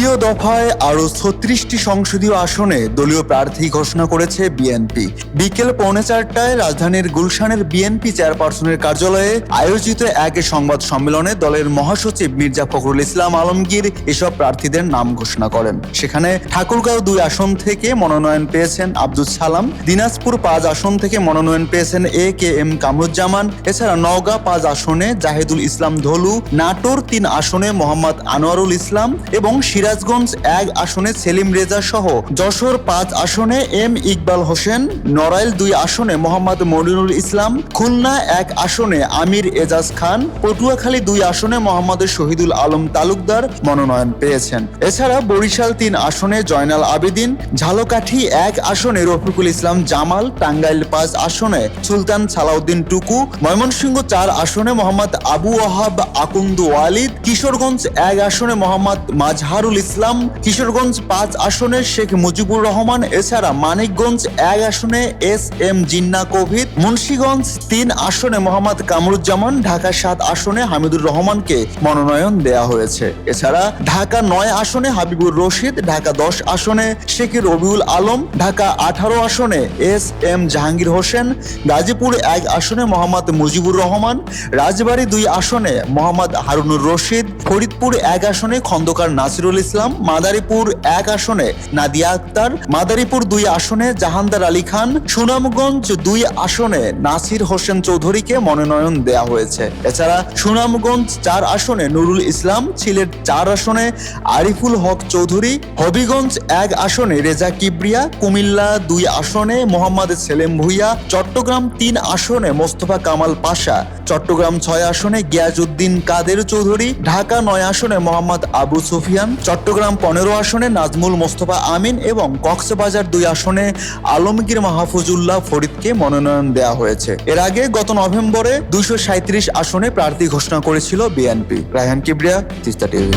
দ্বিতীয় দফায় আরও ছত্রিশটি সংসদীয় আসনে দলীয় প্রার্থী ঘোষণা করেছে বিএনপি। বিকেল পৌনে চারটায় রাজধানীর গুলশানের বিএনপি চেয়ারপারসনের কার্যালয়ে আয়োজিত এক সংবাদ সম্মেলনে দলের মহাসচিব মির্জা ফখরুল ইসলাম আলমগীর এসব প্রার্থীদের নাম ঘোষণা করেন। সেখানে ঠাকুরগাঁও দুই আসন থেকে মনোনয়ন পেয়েছেন আব্দুল সালাম, দিনাজপুর পাঁচ আসন থেকে মনোনয়ন পেয়েছেন এ কে এম কামরুজ্জামান, এছাড়া নওগাঁ পাঁচ আসনে জাহেদুল ইসলাম ধলু, নাটোর তিন আসনে মোহাম্মদ আনোয়ারুল ইসলাম এবং সিরাজগঞ্জ এক আসনে সেলিম রেজা সহ যশোর পাঁচ আসনে এম ইকবাল হোসেন, নড়াইল দুই আসনে মোহাম্মদ মনিরুল ইসলাম, খুলনা এক আসনে আমির এজাজ খান, পটুয়াখালী দুই আসনে মোহাম্মদ শহীদুল আলম তালুকদার মনোনয়ন পেয়েছেন। এছাড়া বরিশাল তিন আসনে জয়নাল আবেদিন, ঝালকাঠি এক আসনে রফিকুল ইসলাম জামাল, টাঙ্গাইল পাঁচ আসনে সুলতান সালাউদ্দিন টুকু, ময়মনসিংহ চার আসনে মোহাম্মদ আবু ওয়াহাব আকুন্দু ওয়ালিদ, কিশোরগঞ্জ এক আসনে মোহাম্মদ মাজহারুল ইসলাম কিশোরগঞ্জ পাঁচ আসনে শেখ মুজিবুর রহমান, এছাড়া মানিকগঞ্জ এক আসনে এস এম জিন্না কোভিদ, মুন্সীগঞ্জ তিন আসনে মোহাম্মদ কামরুজ্জামান, ঢাকা সাত আসনে হামিদুর রহমানকে মনোনয়ন দেয়া হয়েছে। এছাড়া ঢাকা নয় আসনে হাবিবুর রশিদ, ঢাকা দশ আসনে শেখ রবিউল আলম, ঢাকা আঠারো আসনে এস এম জাহাঙ্গীর হোসেন, গাজীপুর এক আসনে মোহাম্মদ মুজিবুর রহমান, রাজবাড়ী দুই আসনে মোহাম্মদ হারুনুর রশিদ, ফরিদপুর এক আসনে খন্দকার নাসিরুল ইসলাম মাদারীপুর এক আসনে, নাদিয়া আক্তার মাদারীপুর দুই আসনে, জাহানদার আলী খান সুনামগঞ্জ দুই আসনে, নাসির হোসেন চৌধুরীকে মনোনয়ন দেয়া হয়েছে। এছাড়া সুনামগঞ্জ চার আসনে নুরুল ইসলাম, সিলেট চার আসনে আরিফুল হক চৌধুরী, হবিগঞ্জ এক আসনে রেজা কিবরিয়া, কুমিল্লা দুই আসনে মোহাম্মদ সেলেম ভুইয়া, চট্টগ্রাম তিন আসনে মোস্তফা কামাল পাশা, চট্টগ্রাম ছয় আসনে গিয়াজউদ্দিন কাদের চৌধুরী, ঢাকা নয় আসনে মোহাম্মদ আবু সুফিয়ান চট্টগ্রাম পনেরো আসনে নাজমুল মোস্তফা আমিন এবং কক্সবাজার দুই আসনে আলমগীর মাহফুজুল্লাহ ফরিদকে মনোনয়ন দেওয়া হয়েছে। এর আগে গত নভেম্বরে দুইশো আসনে প্রার্থী ঘোষণা করেছিল বিএনপি। রায়হান কিবরিয়া, তিস্তা টিভি।